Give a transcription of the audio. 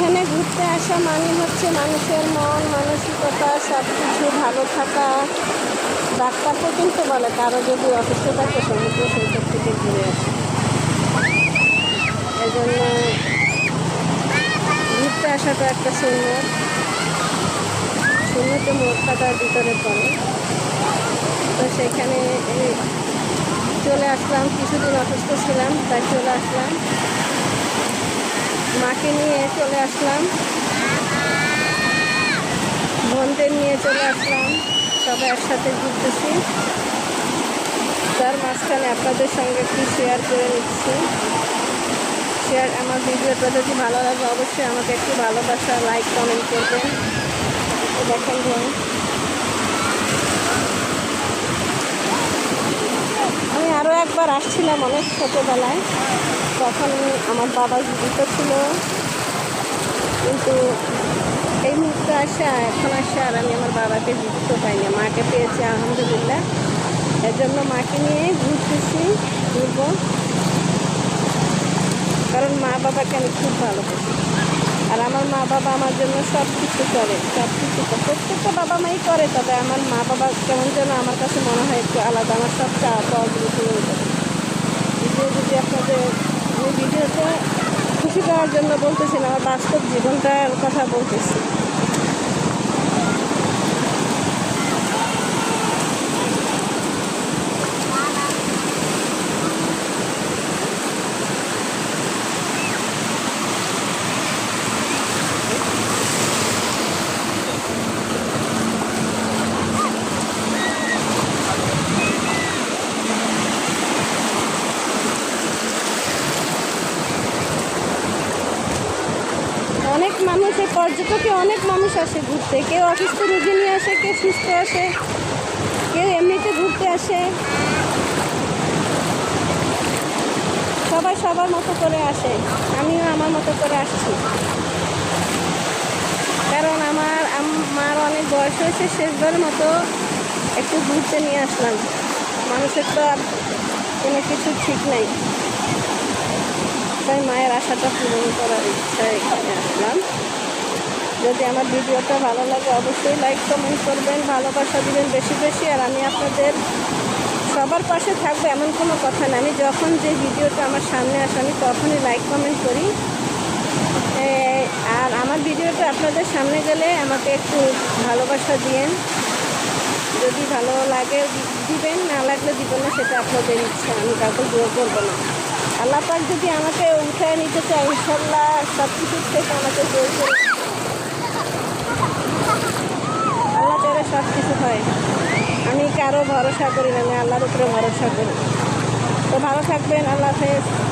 এখানে ঘুরতে আসা মানে হচ্ছে মানুষের মন, মানসিকতা সব কিছু ভালো থাকা। ডাক্তার পর্যন্ত বলে, কারও যদি অসুস্থ থাকে সমুদ্র সৈকত থেকে ঘুরে আসে। এই জন্য ঘুরতে আসাটা একটা সুন্দর সুন্নতে মোক্ষাটার ভিতরে পড়ে। তো সেখানে চলে আসলাম, কিছুদিন অসুস্থ ছিলাম, তাই চলে আসলাম। মাকে নিয়ে চলে আসলাম। বোনদের নিয়ে চলে আসলাম। সবাই একসাথে ঘুরতেছি। তার মাঝখানে আপনাদের সঙ্গে একটু শেয়ার করে নিচ্ছি। শেয়ার আমার ভিডিওটা যদি ভালো লাগে অবশ্যই আমাকে একটু ভালোবাসা লাইক কমেন্ট করবেন। দেখেন আমি আরও একবার আসছিলাম অনেক ছোটোবেলায়। তখন আমার বাবা জীবিত ছিল। কিন্তু এই মুহূর্তে আসা এখন আসা আর আমি আমার বাবাকে জীবিত পাইনি। মাকে পেয়েছি আলহামদুলিল্লাহ। এর জন্য মাকে নিয়ে ঘুরতেছি, ঘুরবো। কারণ মা বাবাকে আমি খুব ভালোবাসি। আর আমার মা বাবা আমার জন্য সব কিছু করে সব কিছু। প্রত্যেকটা বাবা মাই করে, তবে আমার মা বাবা কেমন যেন আমার কাছে মনে হয় একটু আলাদা। আমার সব চা পূরণ করে ভিডিও যদি আপনাদের ভিডিওতে খুশি করার জন্য বলতেছি না, আমার বাস্তব জীবনটার কথা বলতেছি। অনেক মানুষ, এই পর্যটকে অনেক মানুষ আসে ঘুরতে। কেউ অসুস্থ রুগী নিয়ে আসে, কেউ সুস্থ আসে, কেউ এমনিতে ঘুরতে আসে। সবাই সবার মতো করে আসে। আমিও আমার মতো করে আসছি। কারণ আমার আমার অনেক বয়স হয়েছে শেষবার মতো একটু ঘুরতে নিয়ে আসলাম। মানুষের তো আর কোনো কিছু ঠিক নাই। তাই মায়ের আশাটা পূরণ করার ইচ্ছা যদি আমার ভিডিওটা ভালো লাগে, অবশ্যই লাইক কমেন্ট করবেন, ভালোবাসা দিবেন বেশি বেশি। আর আমি আপনাদের সবার পাশে থাকব এমন কোনো কথা না। আমি যখন যে ভিডিওটা আমার সামনে আসে, আমি তখনই লাইক কমেন্ট করি। আর আমার ভিডিওটা আপনাদের সামনে গেলে আমাকে একটু ভালোবাসা দিয়েন। যদি ভালো লাগে, দিবেন, না লাগলে দিবেন না, সেটা আপনাদের ইচ্ছা। আমি কাউকে জোর করব না। আল্লাহ পাক যদি আমাকে উঠায় নিতে চায়, ইনশাল্লাহ সব কিছুর থেকে আমাকে জোর করে আল্লাহ ছাড়া সব কিছু হয়। আমি কারও ভরসা করি না, আমি আল্লাহর উপরে ভরসা করি। তো ভালো থাকবেন, আল্লাহ হাফেজ।